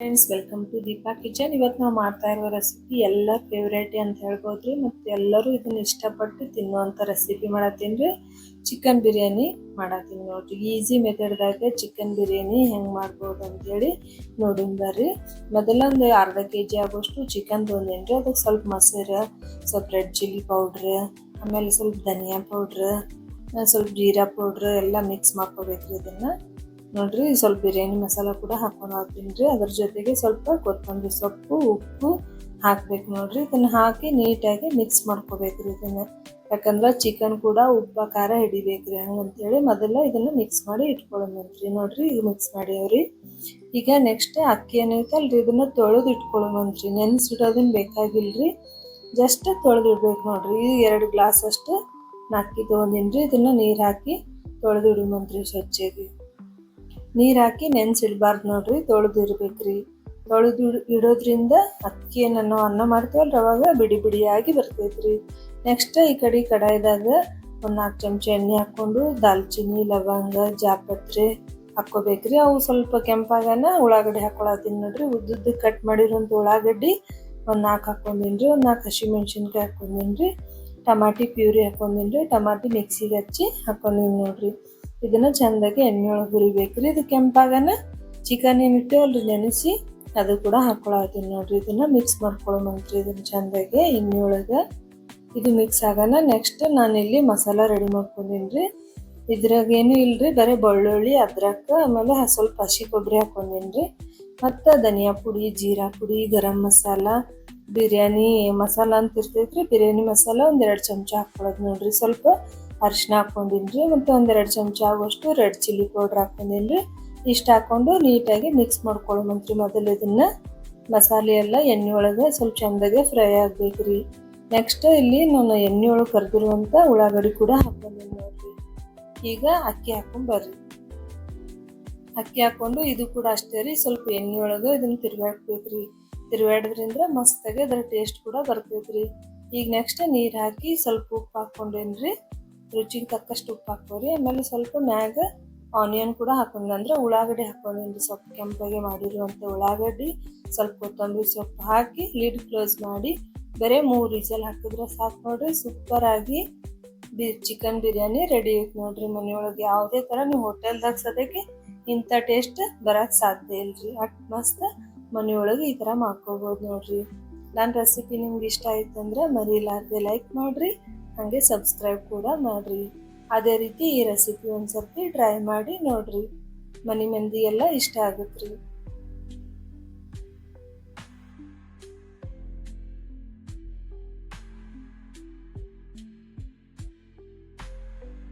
Friends welcome to Deepa kitchen ಇವತ್ತು ನಾವು ಮಾಡ್ತಾ ಇರುವ ರೆಸಿಪಿ ಎಲ್ಲ ಫೇವ್ರೇಟ್ ಅಂತ ಹೇಳ್ಬೋದ್ರಿ. ಮತ್ತು ಎಲ್ಲರೂ ಇದನ್ನ ಇಷ್ಟಪಟ್ಟು ತಿನ್ನುವಂಥ ರೆಸಿಪಿ ಮಾಡತ್ತೀನಿ ರೀ. ಚಿಕನ್ ಬಿರಿಯಾನಿ ಮಾಡತ್ತೀನಿ ನೋಡ್ರಿ. ಈಸಿ ಮೆಥಡ್ದಾಗ ಚಿಕನ್ ಬಿರಿಯಾನಿ ಹೆಂಗೆ ಮಾಡ್ಬೋದು ಅಂತೇಳಿ ನೋಡಿನ ಬರ್ರಿ. ಮೊದಲೊಂದು ಅರ್ಧ ಕೆ ಜಿ ಆಗೋಷ್ಟು ಚಿಕನ್ ತೊಂದೇನು ರೀ. ಅದಕ್ಕೆ ಸ್ವಲ್ಪ ಮೊಸರು, ಸ್ವಲ್ಪ ರೆಡ್ ಚಿಲ್ಲಿ ಪೌಡ್ರ್ ಆಮೇಲೆ ಸ್ವಲ್ಪ ಧನಿಯಾ ಪೌಡ್ರ್ ಸ್ವಲ್ಪ ಜೀರಾ ಪೌಡ್ರ್ ಎಲ್ಲ ಮಿಕ್ಸ್ ಮಾಡ್ಕೋಬೇಕ್ರಿ ಇದನ್ನು. ನೋಡ್ರಿ, ಸ್ವಲ್ಪ ಬಿರಿಯಾನಿ ಮಸಾಲ ಕೂಡ ಹಾಕೊಂಡು ಹಾಕ್ತೀನಿ ರೀ. ಅದ್ರ ಜೊತೆಗೆ ಸ್ವಲ್ಪ ಕೊತ್ತಂಬರಿ ಸೊಪ್ಪು, ಉಪ್ಪು ಹಾಕ್ಬೇಕು ನೋಡ್ರಿ. ಇದನ್ನ ಹಾಕಿ ನೀಟಾಗಿ ಮಿಕ್ಸ್ ಮಾಡ್ಕೋಬೇಕ್ರಿ ಇದನ್ನ. ಯಾಕಂದ್ರೆ ಚಿಕನ್ ಕೂಡ ಉಪ್ಪ, ಖಾರ ಹಿಡಿಬೇಕ್ರಿ ಹಂಗಂತೇಳಿ ಮೊದಲ ಇದನ್ನ ಮಿಕ್ಸ್ ಮಾಡಿ ಇಟ್ಕೊಳ್ಳೋಣಂತ್ರಿ ನೋಡ್ರಿ ಇದು ಮಿಕ್ಸ್ ಮಾಡ್ಯಾವ್ರಿ. ಈಗ ನೆಕ್ಸ್ಟ್ ಅಕ್ಕಿ ಏನೈತಲ್ರಿ, ಇದನ್ನ ತೊಳೆದು ಇಟ್ಕೊಳ್ಳೋಣಂತ್ರಿ ನೆನ್ಸಿಡೋದನ್ನ ಬೇಕಾಗಿಲ್ರಿ. ಜಸ್ಟ್ ತೊಳೆದು ಇಡ್ಬೇಕು ನೋಡ್ರಿ. ಈ ಎರಡು ಗ್ಲಾಸ್ ಅಷ್ಟು ಅಕ್ಕಿ ತೊಗೊಂಡಿನ್ರಿ ಇದನ್ನ ನೀರು ಹಾಕಿ ತೊಳೆದು ಇಡೋಣಂತ್ರಿ ಸ್ವಚ್ಛಗೆ. ನೀರ್ ಹಾಕಿ ನೆನ್ಸಿಡ್ಬಾರ್ದು ನೋಡ್ರಿ ತೊಳೆದು ಇರ್ಬೇಕ್ರಿ. ತೊಳೆದು ಇಡೋದ್ರಿಂದ ಅಕ್ಕಿ ನಾವು ಅನ್ನ ಮಾಡ್ತೇವಲ್ಲ ಅವಾಗ ಬಿಡಿ ಬಿಡಿಯಾಗಿ ಬರ್ತೈತ್ರಿ. ನೆಕ್ಸ್ಟ್ ಈ ಕಡೆ ಕಡಾಯಿದಾಗ ಒಂದು ನಾಲ್ಕು ಚಮಚ ಎಣ್ಣೆ ಹಾಕ್ಕೊಂಡು ದಾಲ್ಚಿನ್ನಿ, ಲವಂಗ, ಜಾಪತ್ರೆ ಹಾಕ್ಕೋಬೇಕ್ರಿ. ಅವು ಸ್ವಲ್ಪ ಕೆಂಪಾಗನ ಉಳ್ಳಾಗಡ್ಡಿ ಹಾಕೊಳತ್ತೀನಿ ನೋಡ್ರಿ. ಉದ್ದುದ್ದು ಕಟ್ ಮಾಡಿರೋಂಥ ಉಳ್ಳಾಗಡ್ಡಿ ಒಂದು ನಾಲ್ಕು ಹಾಕೊಂಡಿನ್ರಿ ಒಂದು ನಾಲ್ಕು ಹಸಿ ಮೆಣಸಿನ್ಕಾಯಿ ಹಾಕೊಂಡಿನ್ರಿ ಟಮಾಟಿ ಪ್ಯೂರಿ ಹಾಕೊಂಡಿನ್ರಿ ಟಮಾಟಿ ಮಿಕ್ಸಿಗೆ ಹಚ್ಚಿ ಹಾಕೊಂಡಿನ್ ನೋಡ್ರಿ. ಇದನ್ನ ಚಂದಾಗಿ ಎಣ್ಣೆ ಒಳಗೆ ಹುರಿಬೇಕ್ರಿ. ಇದು ಕೆಂಪಾಗನ ಚಿಕನ್ ಏನಿಟ್ಟೇವಲ್ರಿ ನೆನೆಸಿ ಅದು ಕೂಡ ಹಾಕೊಳತ್ತೀನಿ ನೋಡ್ರಿ. ಇದನ್ನ ಮಿಕ್ಸ್ ಮಾಡ್ಕೊಳ್ಳೋಮಂತ್ರಿ ಇದನ್ನ ಚಂದಾಗಿ ಎಣ್ಣೆ ಒಳಗೆ. ಇದು ಮಿಕ್ಸ್ ಆಗೋಣ ನೆಕ್ಸ್ಟ್ ನಾನು ಇಲ್ಲಿ ಮಸಾಲ ರೆಡಿ ಮಾಡ್ಕೊಂಡಿನ್ರಿ. ಇದ್ರಾಗ ಏನು ಇಲ್ರಿ, ಬರೀ ಬೆಳ್ಳುಳ್ಳಿ ಅದ್ರಕ್ಕ ಆಮೇಲೆ ಸ್ವಲ್ಪ ಹಸಿ ಕೊಬ್ಬರಿ ಹಾಕೊಂಡಿನ್ರಿ. ಮತ್ತು ಧನಿಯಾ ಪುಡಿ, ಜೀರಾ ಪುಡಿ, ಗರಂ ಮಸಾಲ ಬಿರಿಯಾನಿ ಮಸಾಲ ಅಂತ ಇರ್ತೈತ್ರಿ, ಬಿರಿಯಾನಿ ಮಸಾಲ ಒಂದೆರಡು ಚಮಚ ಹಾಕ್ಕೊಳೋದು ನೋಡ್ರಿ ಸ್ವಲ್ಪ. ಅರಿಶಿನ ರೀ ಮತ್ತು ಒಂದೆರಡು ಚಮಚ ಆಗುವಷ್ಟು ರೆಡ್ ಚಿಲ್ಲಿ ಪೌಡ್ರ್ ಹಾಕೊಂಡಿನ್ರಿ ಇಷ್ಟು ಹಾಕ್ಕೊಂಡು ನೀಟಾಗಿ ಮಿಕ್ಸ್ ಮಾಡ್ಕೊಳ್ಳೋಮಂತ್ರಿ ಮೊದಲು ಇದನ್ನು. ಮಸಾಲೆ ಎಲ್ಲ ಎಣ್ಣೆ ಒಳಗೆ ಸ್ವಲ್ಪ ಚಂದಾಗೆ ಫ್ರೈ ಆಗಬೇಕು ರೀ ನೆಕ್ಸ್ಟ್ ಇಲ್ಲಿ ನಾನು ಎಣ್ಣೆ ಒಳಗೆ ಕರೆದಿರುವಂಥ ಉಳ್ಳಾಗಡ್ಡಿ ಕೂಡ ಹಾಕೊಂಡಿನಿ ನೋಡ್ರಿ. ಈಗ ಅಕ್ಕಿ ಹಾಕೊಂಡ್ ಬರ್ರಿ. ಅಕ್ಕಿ ಹಾಕೊಂಡು ಇದು ಕೂಡ ಅಷ್ಟೇ ರೀ, ಸ್ವಲ್ಪ ಎಣ್ಣೆ ಒಳಗೆ ಇದನ್ನ ತಿರ್ಗಾಡ್ಬೇಕ್ರಿ ತಿರ್ಗಾಡಿದ್ರಿಂದ ಮಸ್ತಾಗಿ ಅದರ ಟೇಸ್ಟ್ ಕೂಡ ಬರ್ತೈತ್ರಿ. ಈಗ ನೆಕ್ಸ್ಟ್ ನೀರು ಹಾಕಿ ಸ್ವಲ್ಪ ಉಪ್ಪು ಹಾಕೊಂಡೇನ್ರಿ? ರುಚಿಗೆ ತಕ್ಕಷ್ಟು ಉಪ್ಪು ಹಾಕೋರಿ ಆಮೇಲೆ ಸ್ವಲ್ಪ ಮ್ಯಾಗ ಆನಿಯನ್ ಕೂಡ ಹಾಕೊಂಡ್ ಅಂದ್ರೆ ಉಳ್ಳಾಗಡ್ಡಿ ಹಾಕೊಂಡೇನ್ರಿ. ಸ್ವಲ್ಪ ಕೆಂಪಾಗಿ ಮಾಡಿರುವಂಥ ಉಳ್ಳಾಗಡ್ಡಿ, ಸ್ವಲ್ಪ ಕೊತ್ತಂಬರಿ ಸೊಪ್ಪು ಹಾಕಿ ಲಿಡ್ ಕ್ಲೋಸ್ ಮಾಡಿ ಬರೀ ಮೂರು ರೀಸಲ್ ಹಾಕಿದ್ರೆ ಸಾಕು ನೋಡ್ರಿ. ಸೂಪರ್ ಆಗಿ ಬಿ ಚಿಕನ್ ಬಿರಿಯಾನಿ ರೆಡಿ ಐತೆ ನೋಡ್ರಿ ಮನೆಯೊಳಗೆ. ಯಾವುದೇ ಥರ ನೀವು ಹೋಟೆಲ್ದಾಗ ಸದ್ಯಕ್ಕೆ ಇಂಥ ಟೇಸ್ಟ್ ಬರಕ್ಕೆ ಸಾಧ್ಯ ಇಲ್ರಿ. ಅಟ್ ಮಸ್ತ್ ಮನೆಯೊಳಗೆ ಈ ಥರ ಮಾಡ್ಕೋಬೋದು ನೋಡ್ರಿ. ನನ್ನ ರೆಸಿಪಿ ನಿಮ್ಗೆ ಇಷ್ಟ ಆಯ್ತು ಅಂದ್ರೆ ಮರಿಲಾರ್ದೆ ಲೈಕ್ ಮಾಡಿರಿ, ಹಾಗೆ ಸಬ್ಸ್ಕ್ರೈಬ್ ಕೂಡ ಮಾಡಿರಿ. ಅದೇ ರೀತಿ ಈ ರೆಸಿಪಿ ಒಂದು ಸರ್ತಿ ಟ್ರೈ ಮಾಡಿ ನೋಡಿರಿ. ಮನೆ ಮಂದಿ ಎಲ್ಲ ಇಷ್ಟ ಆಗುತ್ತೆ ರೀ.